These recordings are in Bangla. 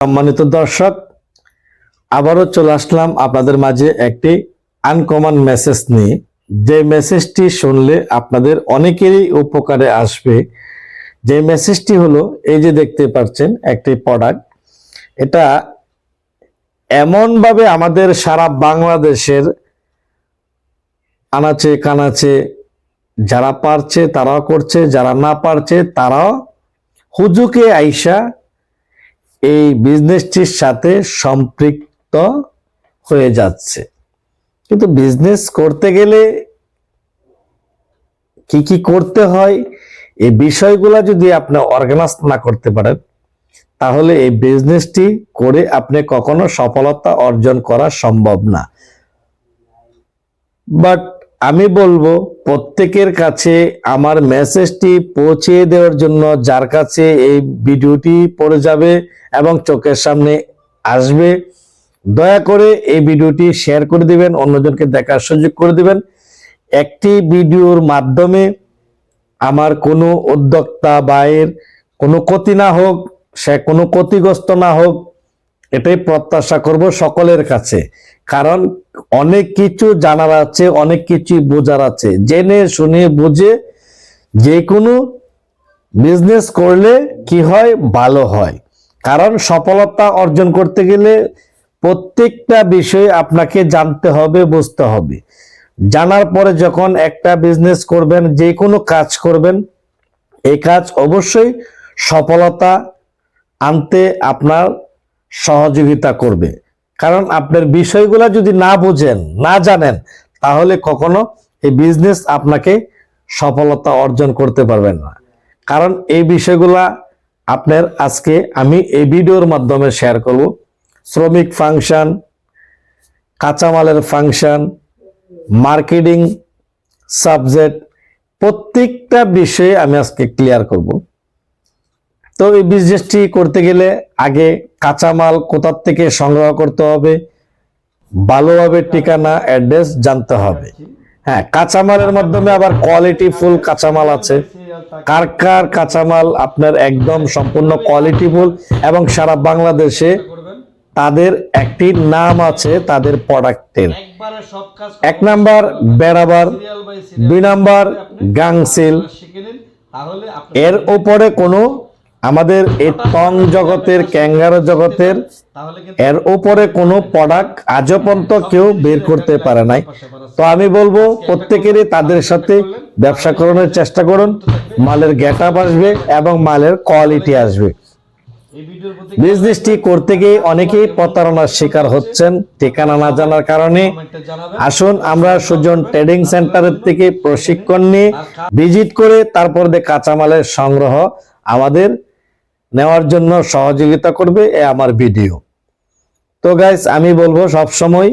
সম্মানিত দর্শক, আবারও চলে আসলাম আপনাদের মাঝে একটি আনকমন মেসেজ নিয়ে। যে মেসেজটি শুনলে আপনাদের অনেকেরই উপকারে আসবে। যে মেসেজটি হলো, এই যে দেখতে পাচ্ছেন একটি প্রোডাক্ট এটা এমনভাবে আমাদের সারা বাংলাদেশের আনাচে কানাচে যারা পারছে তারাও করছে, যারা না পারছে তারাও হুজুকে আইসা এই বিজনেসটির সাথে সম্পৃক্ত হয়ে যাচ্ছে। কিন্তু বিজনেস করতে গেলে কি কি করতে হয়, এই বিষয়গুলো যদি আপনি অর্গানাইজ না করতে পারেন, তাহলে এই বিজনেসটি করে আপনি কখনো সফলতা অর্জন করা সম্ভব না। বাট আমি বলব, প্রত্যেকের কাছে আমার মেসেজটি পৌঁছে দেওয়ার জন্য যার কাছে এই ভিডিওটি পড়ে যাবে এবং চোখের সামনে আসবে, দয়া করে এই ভিডিওটি শেয়ার করে দিবেন, অন্যজনকে দেখার সুযোগ করে দিবেন। একটি ভিডিওর মাধ্যমে আমার কোনো উদ্যোক্তা বায়ের কোনো ক্ষতি না হোক, সে কোনো ক্ষতিগ্রস্ত না হোক এটাই প্রত্যাশা করব সকলের কাছে। কারণ অনেক কিছু জানার আছে, অনেক কিছু বোঝার আছে। জেনে, শুনে, বুঝে যে কোনো বিজনেস করলে কি হয়? ভালো হয়। কারণ সফলতা অর্জন করতে গেলে প্রত্যেকটা বিষয় আপনাকে জানতে হবে, বুঝতে হবে। জানার পরে যখন একটা বিজনেস করবেন যে কোনো কাজ করবেন, এই কাজ অবশ্যই সফলতা আনতে আপনার সহযোগিতা করবে। কারণ আপনার বিষয়গুলো যদি না বুঝেন, না জানেন, তাহলে কখনো এই বিজনেস আপনাকে সফলতা অর্জন করতে পারবেন না। কারণ এই বিষয়গুলা আপনার আজকে আমি এই ভিডিওর মাধ্যমে শেয়ার করব। শ্রমিক ফাংশন কাঁচামালের ফাংশন মার্কেটিং সাবজেক্ট প্রত্যেকটা বিষয়ে আমি আজকে ক্লিয়ার করব। তো এই বিজনেসটি করতে গেলে আগে কাঁচামাল কোথার থেকে সংগ্রহ করতে হবে? ভালোভাবে ঠিকানা অ্যাড্রেস জানতে হবে। হ্যাঁ কাঁচামালের মাধ্যমে আবার কোয়ালিটি ফুল কাঁচামাল আছে। কার কার কাঁচামাল আপনার একদম সম্পূর্ণ কোয়ালিটি ফুল এবং সারা বাংলাদেশে তাদের একটি নাম আছে, তাদের প্রোডাক্টের এক নাম্বার বেড়াবার, দুই নাম্বার গাংসিল এর ওপরে কোনো আমাদের এই টং জগতের, ক্যাঙ্গারো জগতের, এর উপরে কোনো প্রোডাক্ট আজও পর্যন্ত কেউ বের করতে পারে নাই। তো আমি বলব, প্রত্যেকেরই তাদের সাথে ব্যবসা করানোর চেষ্টা করুন, মালের গেট আসবে এবং মালের কোয়ালিটি আসবে। বিজনেসটি করতে গিয়ে অনেকেই প্রতারণার শিকার হচ্ছেন, ঠিকানা না জানার কারণে। আসুন, আমরা সুজন ট্রেডিং সেন্টারের থেকে প্রশিক্ষণ নিয়ে ভিজিট করে তারপর দিয়ে কাঁচামালের সংগ্রহ আমাদের নেওয়ার জন্য সহযোগিতা করবে এ আমার ভিডিও। তো গাইস আমি বলব সব সময়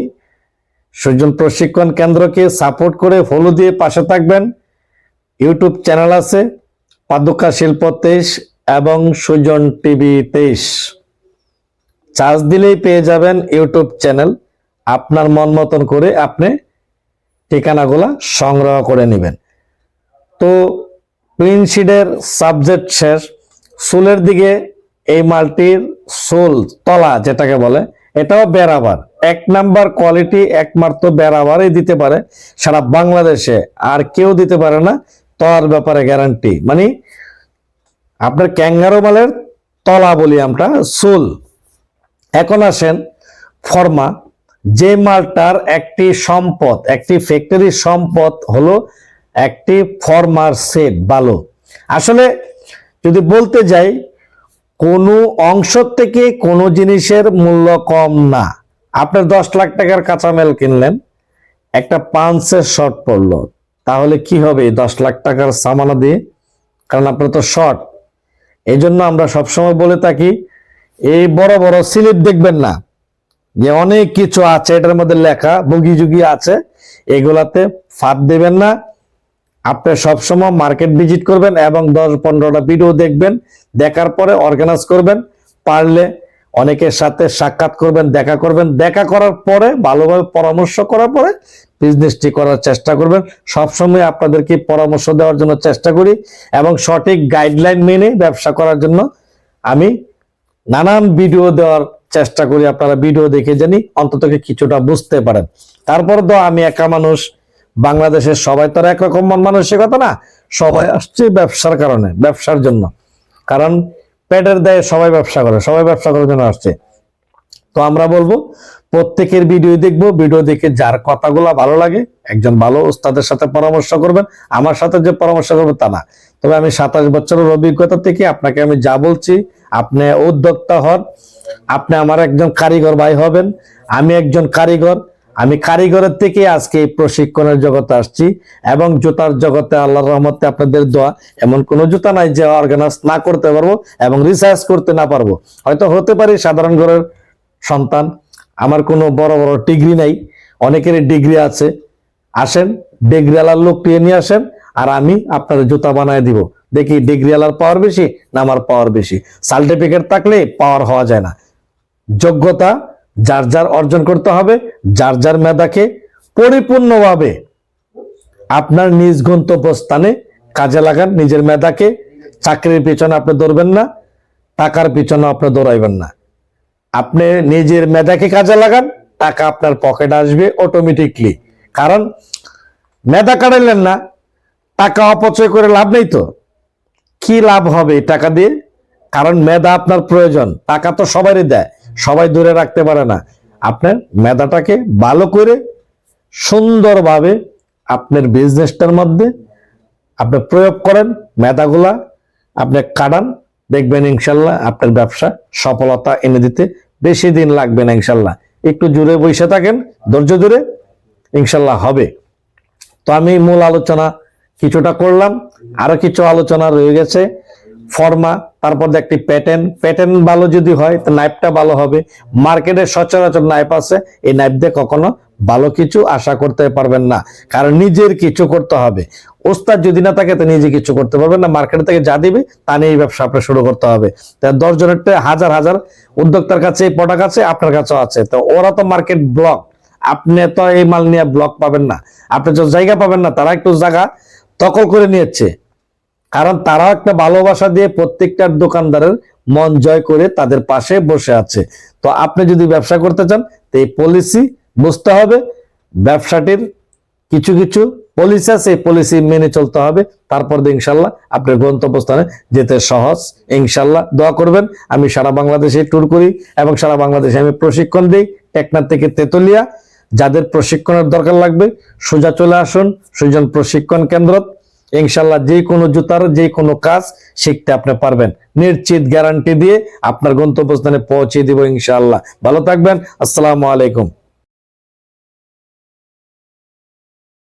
সুজন প্রশিক্ষণ কেন্দ্রকে সাপোর্ট করে ফলো দিয়ে পাশে থাকবেন। ইউটিউব চ্যানেল আছে, পাদুকা শিল্প তেইশ এবং সুজন টিভি তেইশ। চার্জ দিলেই পেয়ে যাবেন ইউটিউব চ্যানেল আপনার মন মতন করে আপনি ঠিকানাগুলা সংগ্রহ করে নেবেন। তো প্রিন্সিডের সাবজেক্ট শেষ। সোলের দিকে এই মালটির সোল তলা যেটাকে বলে, এটাও বেরাবার এক নাম্বার কোয়ালিটি, একমাত্র বেরাবারই দিতে পারে সারা বাংলাদেশে, আর কেউ দিতে পারে না তলার ব্যাপারে গ্যারান্টি মানে আপনার ক্যাঙ্গারো মালের তলা বলি আমরা সোল এখন আসেন ফর্মা। যে মালটার একটি সম্পদ, একটি ফ্যাক্টরির সম্পদ হলো একটি ফর্মার সেট ভালো আসলে যদি বলতে যাই, কোনো অংশ থেকে কোনো জিনিসের মূল্য কম না। আপনার দশ লাখ টাকার কাঁচামাল কিনলেন, একটা পাঁচের শর্ট পড়ল তাহলে কি হবে দশ লাখ টাকার সামানা দিয়ে? কারণ আপনার তো শর্ট। এই জন্য আমরা সবসময় বলে থাকি, এই বড় বড় স্লিপ দেখবেন না। যে অনেক কিছু আছে, এটার মধ্যে লেখা বগি যুগি আছে, এগুলাতে ফাঁদ দেবেন না। আপনি সবসময় মার্কেট ভিজিট করবেন এবং দশ পনেরোটা ভিডিও দেখবেন, দেখার পরে অর্গানাইজ করবেন, পারলে অনেকের সাথে সাক্ষাৎ করবেন, দেখা করবেন, দেখা করার পরে, ভালোভাবে পরামর্শ করার পরে বিজনেসটি করার চেষ্টা করবেন। সবসময় আপনাদেরকে পরামর্শ দেওয়ার জন্য চেষ্টা করি এবং সঠিক গাইডলাইন মেনে ব্যবসা করার জন্য আমি নানান ভিডিও দেওয়ার চেষ্টা করি। আপনারা ভিডিও দেখে জানি, অন্তত কিছুটা বুঝতে পারেন। তারপর তো আমি একা মানুষ বাংলাদেশের সবাই তো আর একরকম মন মানসিকতা না, সবাই আসছে ব্যবসার কারণে, ব্যবসার জন্য। কারণ পেটের দায়ে সবাই ব্যবসা করে, সবাই ব্যবসা করার জন্য আসছে। তো আমরা বলব, প্রত্যেকের ভিডিও দেখব, ভিডিও দেখে যার কথাগুলো ভালো লাগে, একজন ভালো ওস্তাদের সাথে পরামর্শ করবেন, আমার সাথে যে পরামর্শ করবে তা না। তবে আমি সাতাশ বছরের অভিজ্ঞতা থেকে আপনাকে আমি যা বলছি, আপনি উদ্যোক্তা হন, আপনি আমার একজন কারিগর ভাই হবেন, আমি একজন কারিগর আমি কারিগরের থেকে আজকে এই প্রশিক্ষণের জগতে আসছি এবং জুতার জগতে আল্লাহর রহমতে আপনাদের দোয়া, এমন কোনো জুতা নাই যে অর্গানাইজ না করতে পারব এবং রিসার্চ করতে না পারব। হয়তো হতে পারি সাধারণ ঘরের সন্তান, আমার কোনো বড় বড় ডিগ্রি নাই, অনেকেরই ডিগ্রি আছে। আসেন, ডিগ্রিওয়ালার লোক পেয়ে নিয়ে আসেন, আর আমি আপনার জুতা বানায় দিব। দেখি ডিগ্রিওয়ালার পাওয়ার বেশি না আমার পাওয়ার বেশি। সার্টিফিকেট থাকলে পাওয়ার হওয়া যায় না। যোগ্যতা যার যার অর্জন করতে হবে, যার যার মেধাকে পরিপূর্ণভাবে আপনার নিজ গন্তব্যস্থানে কাজে লাগান, নিজের মেধাকে। চাকরির পিছনে আপনি দৌড়বেন না, টাকার পিছনে আপনি দৌড়াইবেন না। আপনি নিজের মেধাকে কাজে লাগান, টাকা আপনার পকেটে আসবে অটোমেটিকলি কারণ মেধা কাটাইলেন না, টাকা অপচয় করে লাভ নেই তো। কি লাভ হবে টাকা দিয়ে? কারণ মেধা আপনার প্রয়োজন, টাকা তো সবারই দেয়। সবাই দূরে রাখতে পারে না। আপনার মেধাটাকে ভালো করে সুন্দরভাবে আপনার বিজনেসটার মধ্যে আপনি প্রয়োগ করেন, মেধাগুলা আপনি কাটান, দেখবেন ইনশাল্লাহ আপনার ব্যবসা সফলতা এনে দিতে বেশি দিন লাগবে না ইনশাল্লাহ। একটু জুড়ে বসে থাকেন, ধৈর্য ধরে ইনশাল্লাহ হবে। তো আমি মূল আলোচনা কিছুটা করলাম, আরও কিছু আলোচনা রয়ে গেছে। ফর্মা, তারপর একটি প্যাটার্ন প্যাটার্ন ভালো যদি হয়, তো নাইফটা ভালো হবে। মার্কেটে সচরাচর নাইফ আছে। এই নাইফ দিয়ে কখনো ভালো কিছু আশা করতে পারবেন না। কারণ নিজের কিছু করতে হবে। ওস্তাদ যদি না থাকে, তো নিজে কিছু করতে পারবেন না। মার্কেট থেকে যা দিবে, তা নিয়ে এই ব্যবসা আপনার শুরু করতে হবে। তা দশ জনের হাজার হাজার উদ্যোক্তার কাছে এই প্রোডাক্ট আছে, আপনার কাছেও আছে। তো ওরা তো মার্কেট ব্লক আপনি তো এই মাল নিয়ে ব্লক পাবেন না। আপনি যে জায়গা পাবেন না, তারা একটু জায়গা দখল করে নিয়েছে। কারণ তারাও একটা ভালোবাসা দিয়ে প্রত্যেকটার দোকানদারের মন জয় করে তাদের পাশে বসে আছে। তো আপনি যদি ব্যবসা করতে চান, তো এই পলিসি বুঝতে হবে। ব্যবসাটির কিছু কিছু পলিসি আছে, এই পলিসি মেনে চলতে হবে। তারপর দিয়ে ইনশাল্লাহ আপনার গন্তব্যস্থানে যেতে সহজ। ইনশাল্লাহ দোয়া করবেন। আমি সারা বাংলাদেশে ট্যুর করি এবং সারা বাংলাদেশে আমি প্রশিক্ষণ দিই। টেকনার থেকে তেতুলিয়া। যাদের প্রশিক্ষণের দরকার লাগবে, সোজা চলে আসুন। সুজন প্রশিক্ষণ কেন্দ্র ইনশাল্লাহ যে কোনো জুতার যে কোনো কাজ শিখতে আপনি পারবেন। নিশ্চিত গ্যারান্টি দিয়ে আপনার গন্তব্যস্থানে পৌঁছে দিব ইনশাল্লাহ। ভালো থাকবেন। আসসালামু আলাইকুম।